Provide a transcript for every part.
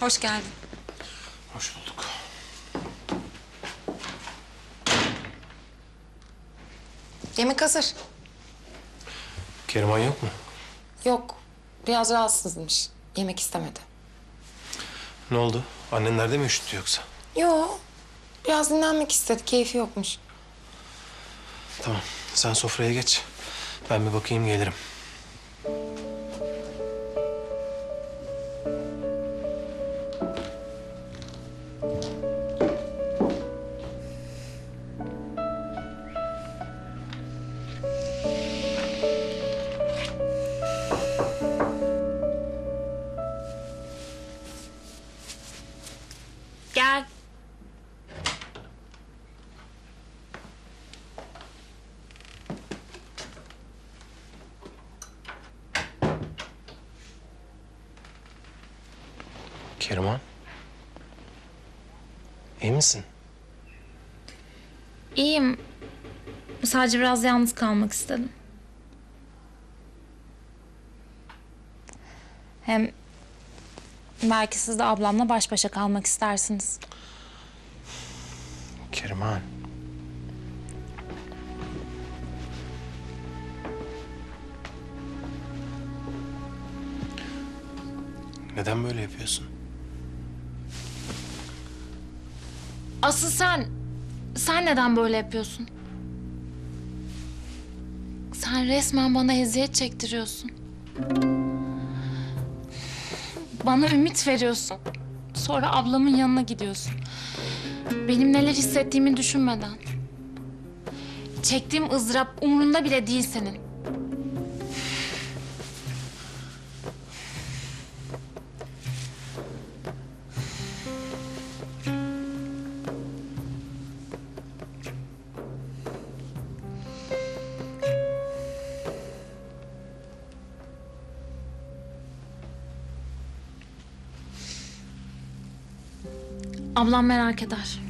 Hoş geldin. Hoş bulduk. Yemek hazır. Keriman yok mu? Yok, biraz rahatsızmış. Yemek istemedi. Ne oldu? Annenlerde mi üşüttü yoksa? Yo, biraz dinlenmek istedi. Keyfi yokmuş. Tamam. Sen sofraya geç. Ben bir bakayım gelirim. Keriman. İyi misin? İyiyim. Sadece biraz yalnız kalmak istedim. Hem belki siz de ablamla baş başa kalmak istersiniz. Keriman. Neden böyle yapıyorsun? Asıl sen, sen neden böyle yapıyorsun? Sen resmen bana eziyet çektiriyorsun. Bana ümit veriyorsun. Sonra ablamın yanına gidiyorsun. Benim neler hissettiğimi düşünmeden. Çektiğim ızdırap umurunda bile değil senin. Ablam merak eder.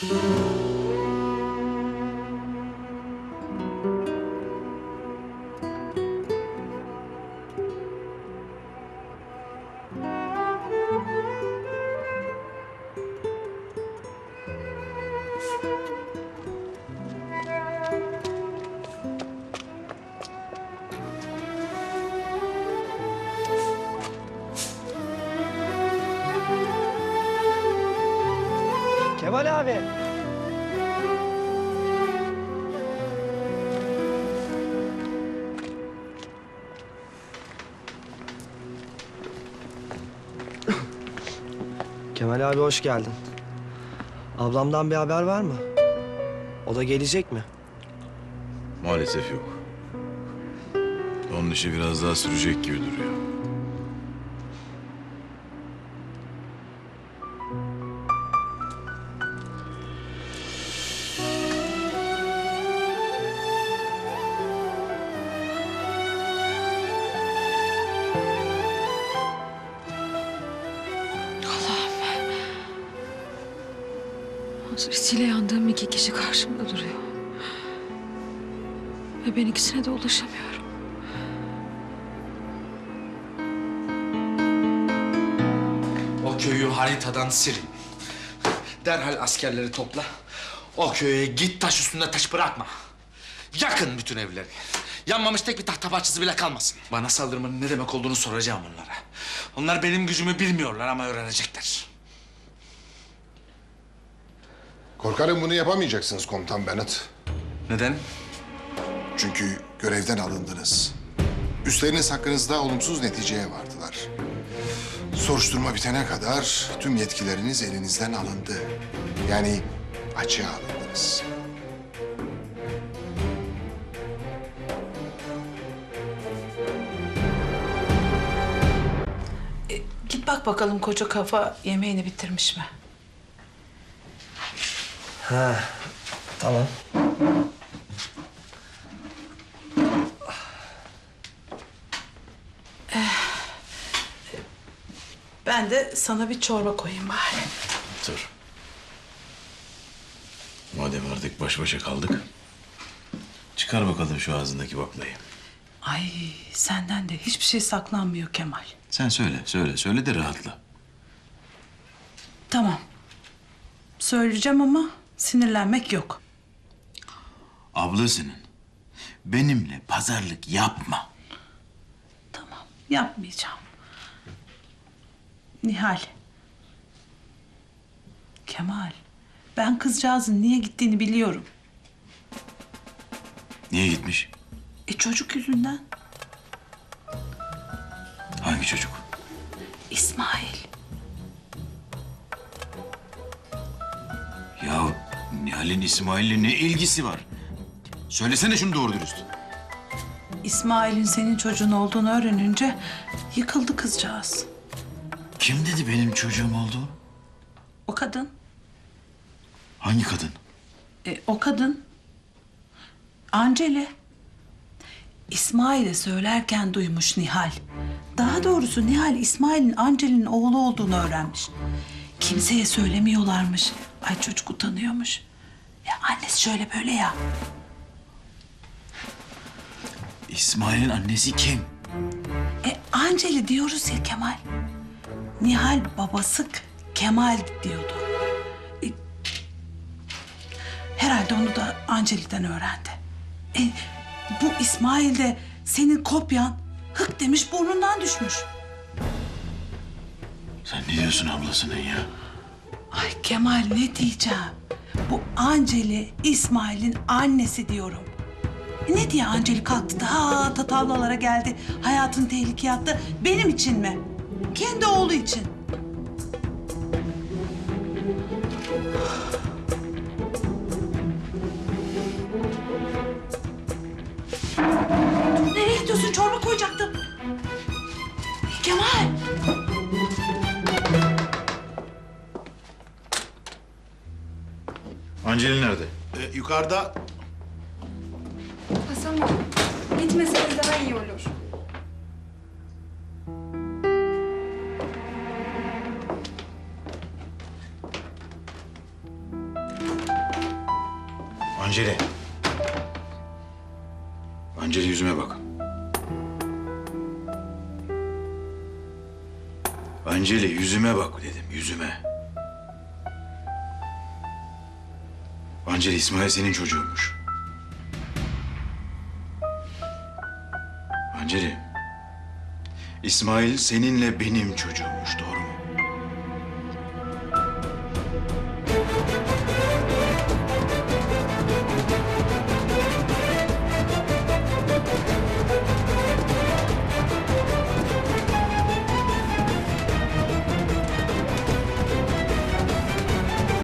Kemal abi. Kemal abi hoş geldin. Ablamdan bir haber var mı? O da gelecek mi? Maalesef yok. Onun işi biraz daha sürecek gibi duruyor. Hasretiyle yandığım iki kişi karşımda duruyor. Ve ben ikisine de ulaşamıyorum. O köyü haritadan silin. Derhal askerleri topla. O köye git taş üstünde taş bırakma. Yakın bütün evleri. Yanmamış tek bir tahta parçası bile kalmasın. Bana saldırmanın ne demek olduğunu soracağım onlara. Onlar benim gücümü bilmiyorlar ama öğrenecekler. Korkarım bunu yapamayacaksınız komutan Bennett. Neden? Çünkü görevden alındınız. Üstleriniz hakkınızda olumsuz neticeye vardılar. Soruşturma bitene kadar tüm yetkileriniz elinizden alındı. Yani açığa alındınız. Git bak bakalım koca kafa yemeğini bitirmiş mi? Ha, tamam. Ben de sana bir çorba koyayım bari. Dur. Madem artık baş başa kaldık. Çıkar bakalım şu ağzındaki baklayı. Ay senden de hiçbir şey saklanmıyor Kemal. Sen söyle, söyle, söyle de rahatla. Tamam. Söyleyeceğim ama sinirlenmek yok. Ablasının benimle pazarlık yapma. Tamam yapmayacağım. Nihal. Kemal. Ben kızcağızın niye gittiğini biliyorum. Niye gitmiş? E çocuk yüzünden. Hangi çocuk? İsmail. Nihal'in İsmail'le ne ilgisi var? Söylesene şunu doğru dürüst. İsmail'in senin çocuğun olduğunu öğrenince yıkıldı kızcağız. Kim dedi benim çocuğum oldu? O kadın. Hangi kadın? E, o kadın Ancele. İsmail'e söylerken duymuş Nihal. Daha doğrusu Nihal İsmail'in Ancel'in oğlu olduğunu öğrenmiş. Kimseye söylemiyorlarmış. Ay çocuk utanıyormuş. Annesi şöyle böyle ya. İsmail'in annesi kim? E Anceli diyoruz ya Kemal. Nihal babası Kemal diyordu. E, herhalde onu da Anceli'den öğrendi. E, bu İsmail de senin kopyan hık demiş burnundan düşmüş. Sen ne diyorsun ablasının ya? Ay Kemal ne diyeceğim? Bu Anceli İsmail'in annesi diyorum. Ne diye Anceli kalktı ta tatavlalara geldi. Hayatını tehlikeye attı. Benim için mi? Kendi oğlu için. Nereye gidiyorsun? Çorba koyacaktım. Anceli nerede? yukarıda Hasan Bey, gitmeseniz daha iyi olur. Anceli. Anceli yüzüme bak. Anceli yüzüme bak dedim yüzüme. Anceli İsmail senin çocuğunmuş. Anceli. İsmail seninle benim çocuğummuş doğru mu?